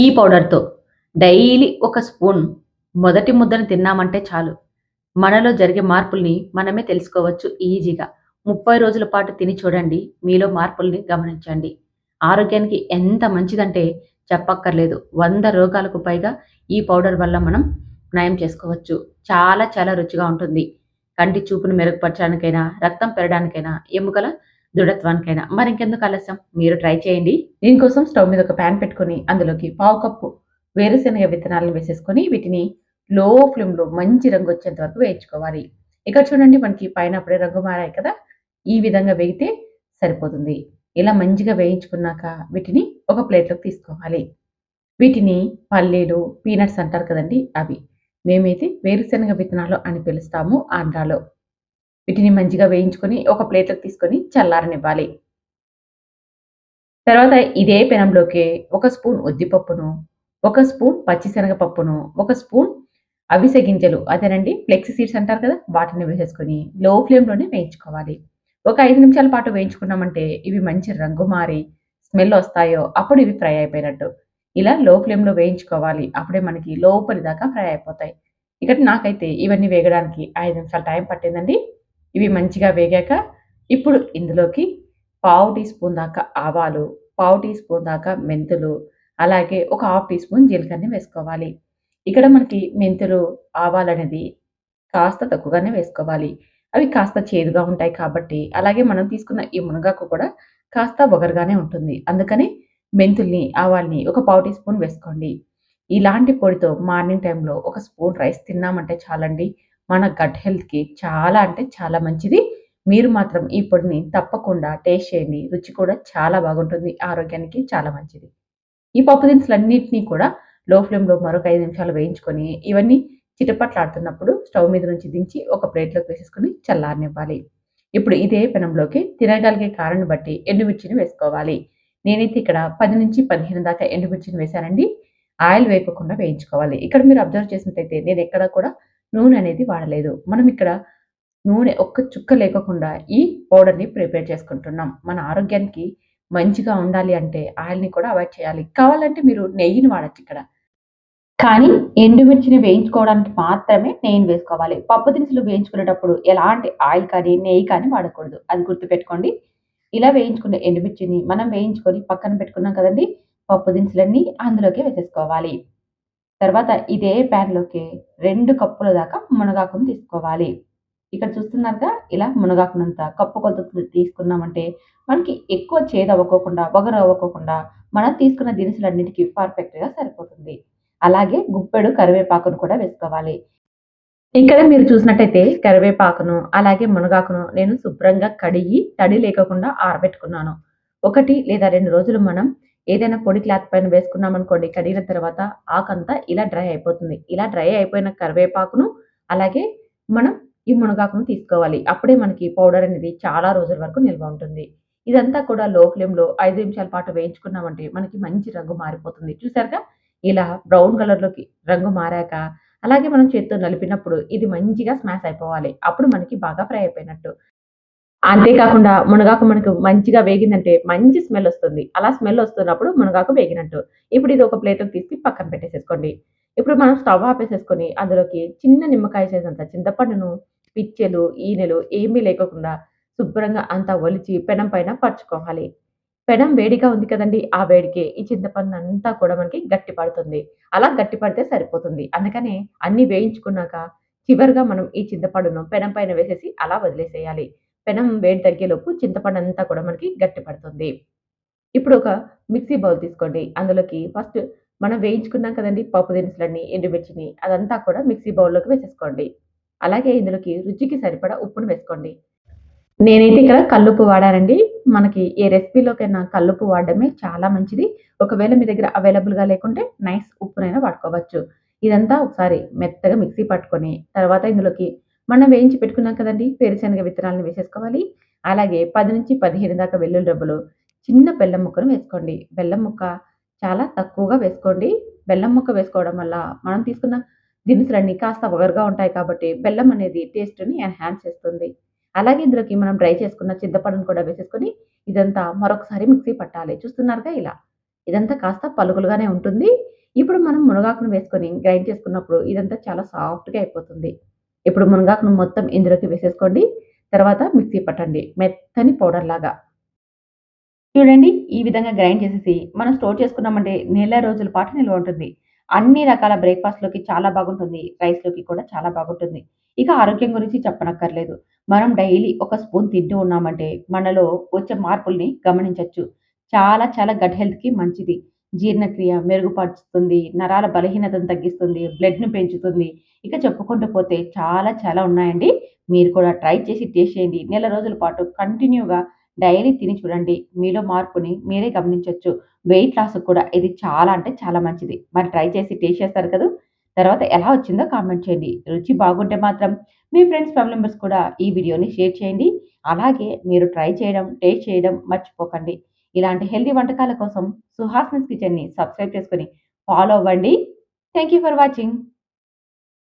ఈ పౌడర్‌తో డైలీ ఒక స్పూన్ మొదటి ముద్దను తిన్నామంటే చాలు. మనలో జరిగే మార్పుల్ని మనమే తెలుసుకోవచ్చు ఈజీగా. 30 రోజుల పాటు తిని చూడండి. మీలో మార్పుల్ని గమనించండి. ఆరోగ్యానికి ఎంత మంచిదంటే చెప్పక్కర్లేదు. వంద రోగాలకు పైగా ఈ పౌడర్ వల్ల మనం నయం చేసుకోవచ్చు. చాలా చాలా రుచిగా ఉంటుంది. కంటి చూపును మెరుగుపరచడానికైనా, రక్తం పెరగడానికైనా, ఎముకల దృఢత్వానికైనా. మరింకెందుకు ఆలస్యం మీరు ట్రై చేయండి. దీనికోసం స్టవ్ మీద ఒక ప్యాన్ పెట్టుకొని అందులోకి పావు కప్పు వేరుశనగ విత్తనాలను వేసేసుకొని వీటిని లో ఫ్లేమ్‌లో మంచి రంగు వచ్చేంత వరకు వేయించుకోవాలి. ఇక్కడ చూడండి మనకి పైన అప్పుడే రంగు మారాయి కదా! ఈ విధంగా వేగితే సరిపోతుంది. ఇలా మంచిగా వేయించుకున్నాక వీటిని ఒక ప్లేట్‌లోకి తీసుకోవాలి. వీటిని పల్లీలు, పీనట్స్ అంటారు కదండి అవి. మేమైతే వేరుశనగ విత్తనాలు అని పిలుస్తాము ఆంధ్రాలో. వీటిని మంచిగా వేయించుకొని ఒక ప్లేట్‌లోకి తీసుకొని చల్లారనివ్వాలి. తర్వాత ఇదే పెనంలోకి ఒక స్పూన్ ఉద్దిపప్పును, ఒక స్పూన్ పచ్చిశనగపప్పును, ఒక స్పూన్ అవిసె గింజలు అదేనండి ఫ్లెక్సీ సీడ్స్ అంటారు కదా! వాటిని వేసేసుకొని లో ఫ్లేమ్‌లోనే వేయించుకోవాలి. ఒక ఐదు నిమిషాల పాటు వేయించుకున్నామంటే ఇవి మంచి రంగు మారి స్మెల్ వస్తాయో అప్పుడు ఇవి ఫ్రై అయిపోయినట్టు. ఇలా లో ఫ్లేమ్‌లో వేయించుకోవాలి. అప్పుడే మనకి లోపలి దాకా ఫ్రై అయిపోతాయి. ఇక్కడ నాకైతే ఇవన్నీ వేగడానికి ఐదు నిమిషాలు టైం పట్టిందండి. ఇవి మంచిగా వేగాక ఇప్పుడు ఇందులోకి పావు టీ స్పూన్ దాకా ఆవాలు, పావు టీ స్పూన్ దాకా మెంతులు, అలాగే ఒక హాఫ్ టీ స్పూన్ జీలకర్రని వేసుకోవాలి. ఇక్కడ మనకి మెంతులు, ఆవాలు అనేది కాస్త తక్కువగానే వేసుకోవాలి. అవి కాస్త చేదుగా ఉంటాయి కాబట్టి, అలాగే మనం తీసుకున్న ఈ మునగాకు కూడా కాస్త వగరుగానే ఉంటుంది. అందుకని మెంతుల్ని, ఆవాల్ని ఒక పావు టీ స్పూన్ వేసుకోండి. ఇలాంటి పొడితో మార్నింగ్ టైంలో ఒక స్పూన్ రైస్ తిన్నామంటే చాలండి. మన గట్ హెల్త్‌కి చాలా అంటే చాలా మంచిది. మీరు మాత్రం ఈ పొడిని తప్పకుండా టేస్ట్ చేయండి. రుచి కూడా చాలా బాగుంటుంది. ఆరోగ్యానికి చాలా మంచిది. ఈ పప్పు దినుసులన్నిటిని కూడా లో ఫ్లేమ్‌లో మరొక ఐదు నిమిషాలు వేయించుకొని, ఇవన్నీ చిటపట్లాడుతున్నప్పుడు స్టవ్ మీద నుంచి దించి ఒక ప్లేట్‌లోకి వేసేసుకుని చల్లారనివ్వాలి. ఇప్పుడు ఇదే పెనంలోకి తినగలిగే కారాన్ని బట్టి ఎండుమిర్చిని వేసుకోవాలి. నేనైతే ఇక్కడ 10-15 దాకా ఎండుమిర్చిని వేశానండి. ఆయిల్ వేయకుండా వేయించుకోవాలి. ఇక్కడ మీరు అబ్జర్వ్ చేసినట్టయితే నేను ఎక్కడ కూడా నూనె అనేది వాడలేదు. మనం ఇక్కడ నూనె ఒక్క చుక్క లేకుండా ఈ పౌడర్‌ని ప్రిపేర్ చేసుకుంటున్నాం. మన ఆరోగ్యానికి మంచిగా ఉండాలి అంటే ఆయిల్‌ని కూడా అవాయిడ్ చేయాలి. కావాలంటే మీరు నెయ్యిని వాడొచ్చిక్కడ. కానీ ఎండుమిర్చిని వేయించుకోవడానికి మాత్రమే నెయ్యిని వేసుకోవాలి. పప్పు దినుసులు వేయించుకునేటప్పుడు ఎలాంటి ఆయిల్ కానీ, నెయ్యి కానీ వాడకూడదు. అది గుర్తుపెట్టుకోండి. ఇలా వేయించుకున్న ఎండుమిర్చిని మనం వేయించుకొని పక్కన పెట్టుకున్నాం కదండీ! పప్పు దినుసులన్నీ అందులోకి వేసేసుకోవాలి. తర్వాత ఇదే ప్యాన్‌లోకి రెండు కప్పుల దాకా మునగాకును తీసుకోవాలి. ఇక్కడ చూస్తున్నారుగా ఇలా మునగాకునంత కప్పు కొలతతో తీసుకున్నామంటే మనకి ఎక్కువ చేదు అవ్వకోకుండా, వగరు అవ్వకోకుండా మనం తీసుకున్న దినుసులన్నిటికీ పర్ఫెక్ట్‌గా సరిపోతుంది. అలాగే గుప్పెడు కరివేపాకును కూడా వేసుకోవాలి. ఇక్కడ మీరు చూసినట్టయితే కరివేపాకును, అలాగే మునగాకును నేను శుభ్రంగా కడిగి తడి లేకుండా ఆరబెట్టుకున్నాను. ఒకటి లేదా రెండు రోజులు మనం ఏదైనా పొడి క్లాత్ పైన వేసుకున్నామనుకోండి కడిగిన తర్వాత ఆకంతా ఇలా డ్రై అయిపోతుంది. ఇలా డ్రై అయిపోయిన కరివేపాకును, అలాగే మనం ఈ మునగాకును తీసుకోవాలి. అప్పుడే మనకి పౌడర్ అనేది చాలా రోజుల వరకు నిల్వ ఉంటుంది. ఇదంతా కూడా లో ఫ్లేమ్‌లో ఐదు నిమిషాల పాటు వేయించుకున్నామంటే మనకి మంచి రంగు మారిపోతుంది. చూసారుగా? ఇలా బ్రౌన్ కలర్‌లోకి రంగు మారాక, అలాగే మనం చేత్తో నలిపినప్పుడు ఇది మంచిగా స్మాష్ అయిపోవాలి. అప్పుడు మనకి బాగా ఫ్రై అయిపోయినట్టు. అంతే కాకుండా మునగాకు మనకు మంచిగా వేగిందంటే మంచి స్మెల్ వస్తుంది. అలా స్మెల్ వస్తున్నప్పుడు మునగాకు వేగినట్టు. ఇప్పుడు ఇది ఒక ప్లేట్‌లోకి తీసి పక్కన పెట్టేసేసుకోండి. ఇప్పుడు మనం స్టవ్ ఆపేసేసుకొని అందులోకి చిన్న నిమ్మకాయ చేసినంత చింతపండును, పిచ్చెలు, ఈనెలు ఏమీ లేకుండా శుభ్రంగా అంతా ఒలిచి పెనం పైన పరుచుకోవాలి. పెనం వేడిగా ఉంది కదండీ! ఆ వేడికే ఈ చింతపండంతా కూడా మనకి గట్టి పడుతుంది. అలా గట్టి పడితే సరిపోతుంది. అందుకనే అన్ని వేయించుకున్నాక చివరిగా మనం ఈ చింతపండును పెనం పైన వేసేసి అలా వదిలేసేయాలి. పెనం వేడి తగ్గేలోపు చింతపండంతా కూడా మనకి గట్టి పడుతుంది. ఇప్పుడు ఒక మిక్సీ బౌల్ తీసుకోండి. అందులోకి ఫస్ట్ మనం వేయించుకున్నాం కదండి పప్పు దినుసులన్నీ, ఎండుమిర్చిని అదంతా కూడా మిక్సీ బౌల్‌లోకి వేసేసుకోండి. అలాగే ఇందులోకి రుచికి సరిపడా ఉప్పును వేసుకోండి. నేనైతే ఇక్కడ కల్లుప్పు వాడానండి. మనకి ఏ రెసిపీలోకైనా కల్లుప్పు వాడడమే చాలా మంచిది. ఒకవేళ మీ దగ్గర అవైలబుల్‌గా లేకుంటే నైస్ ఉప్పునైనా వాడుకోవచ్చు. ఇదంతా ఒకసారి మెత్తగా మిక్సీ పట్టుకొని, తర్వాత ఇందులోకి మనం వేయించి పెట్టుకున్నాం కదండి పేరుశనగ విత్తనాలను వేసేసుకోవాలి. అలాగే 10-15 దాకా వెల్లుల్లి రెబ్బలు, చిన్న బెల్లం ముక్కను వేసుకోండి. బెల్లం ముక్క చాలా తక్కువగా వేసుకోండి. బెల్లం ముక్క వేసుకోవడం వల్ల మనం తీసుకున్న దినుసులన్నీ కాస్త వగరుగా ఉంటాయి కాబట్టి బెల్లం అనేది టేస్ట్‌ని ఎన్హాన్స్ చేస్తుంది. అలాగే ఇందులోకి మనం డ్రై చేసుకున్న చింతపండును కూడా వేసేసుకొని ఇదంతా మరొకసారి మిక్సీ పట్టాలి. చూస్తున్నారుగా ఇలా. ఇదంతా కాస్త పలుకులుగానే ఉంటుంది. ఇప్పుడు మనం మునగాకును వేసుకొని గ్రైండ్ చేసుకున్నప్పుడు ఇదంతా చాలా సాఫ్ట్‌గా అయిపోతుంది. ఇప్పుడు మునగాకును మొత్తం ఇందులోకి వేసేసుకోండి. తర్వాత మిక్సీ పట్టండి. మెత్తని పౌడర్ లాగా చూడండి ఈ విధంగా గ్రైండ్ చేసేసి మనం స్టోర్ చేసుకున్నామంటే నెల రోజుల పాటు నిల్వ ఉంటుంది. అన్ని రకాల బ్రేక్‌ఫాస్ట్‌లోకి చాలా బాగుంటుంది. రైస్‌లోకి కూడా చాలా బాగుంటుంది. ఇక ఆరోగ్యం గురించి చెప్పనక్కర్లేదు. మనం డైలీ ఒక స్పూన్ తింటూ ఉన్నామంటే మనలో వచ్చే మార్పుల్ని గమనించవచ్చు చాలా చాలా గట్ హెల్త్‌కి మంచిది. జీర్ణక్రియ మెరుగుపరుస్తుంది. నరాల బలహీనతను తగ్గిస్తుంది. బ్లడ్‌ని పెంచుతుంది. ఇక చెప్పుకుంటూ పోతే చాలా చాలా ఉన్నాయండి. మీరు కూడా ట్రై చేసి టేస్ట్ చేయండి. నెల రోజుల పాటు కంటిన్యూగా డైలీ తిని చూడండి. మీలో మార్పుని మీరే గమనించవచ్చు వెయిట్ లాస్‌కి కూడా ఇది చాలా అంటే చాలా మంచిది. మరి ట్రై చేసి టేస్ట్ చేస్తారు కదా తర్వాత ఎలా వచ్చిందో కామెంట్ చేయండి. రుచి బాగుంటే మాత్రం మీ ఫ్రెండ్స్, ఫ్యామిలీ మెంబర్స్ కూడా ఈ వీడియోని షేర్ చేయండి. అలాగే మీరు ట్రై చేయడం, టేస్ట్ చేయడం మర్చిపోకండి. ఇలాంటి హెల్తీ వంటకాల కోసం సుహాసినీస్ కిచెన్‌ని సబ్స్క్రైబ్ చేసుకొని ఫాలో అవ్వండి. Thank you for watching.